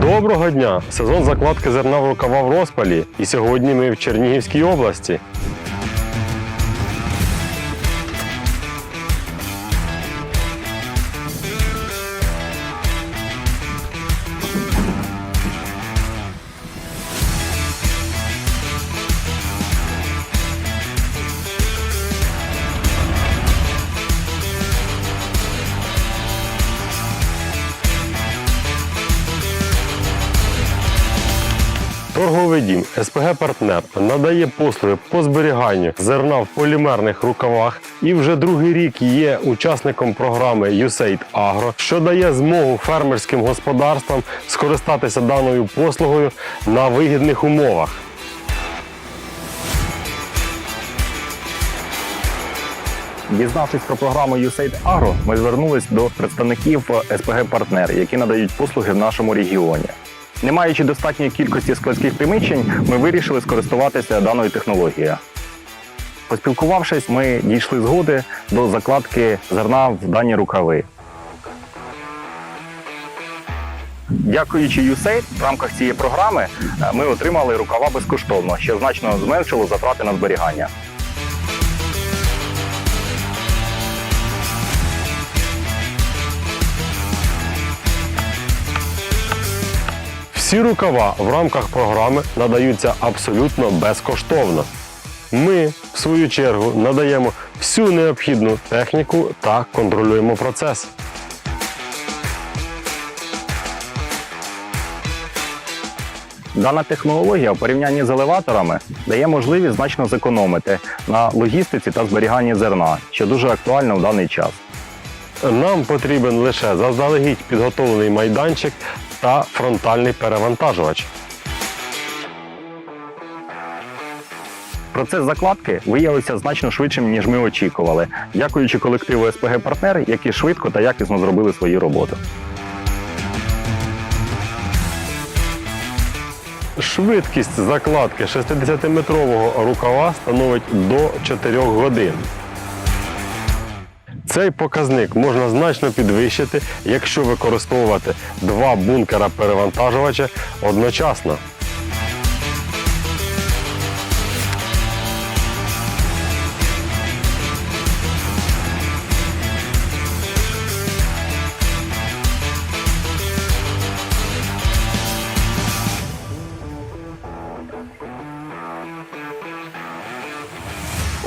Доброго дня! Сезон закладки зерна в рукава в розпалі. І сьогодні ми в Чернігівській області. Торговий дім СПГ Партнер надає послуги по зберіганню зерна в полімерних рукавах і вже другий рік є учасником програми USAID Agro, що дає змогу фермерським господарствам скористатися даною послугою на вигідних умовах. Дізнавшись про програму USAID Agro, ми звернулись до представників СПГ Партнер, які надають послуги в нашому регіоні. Не маючи достатньої кількості складських приміщень, ми вирішили скористуватися даною технологією. Поспілкувавшись, ми дійшли згоди до закладки зерна в дані рукави. Дякуючи USAID, в рамках цієї програми е, ми отримали рукава безкоштовно, що значно зменшило затрати на зберігання. Всі рукава в рамках програми надаються абсолютно безкоштовно. Ми, в свою чергу, надаємо всю необхідну техніку та контролюємо процес. Дана технологія в порівнянні з елеваторами дає можливість значно зекономити на логістиці та зберіганні зерна, що дуже актуально в даний час. Нам потрібен лише заздалегідь підготовлений майданчик та фронтальний перевантажувач. Процес закладки виявився значно швидшим, ніж ми очікували, дякуючи колективу СПГ Партнер, які швидко та якісно зробили свою роботу. Швидкість закладки 60-метрового рукава становить до 4 годин. Цей показник можна значно підвищити, якщо використовувати два бункера перевантажувача одночасно.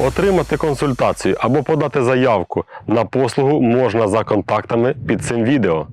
Отримати консультацію або подати заявку на послугу можна за контактами під цим відео.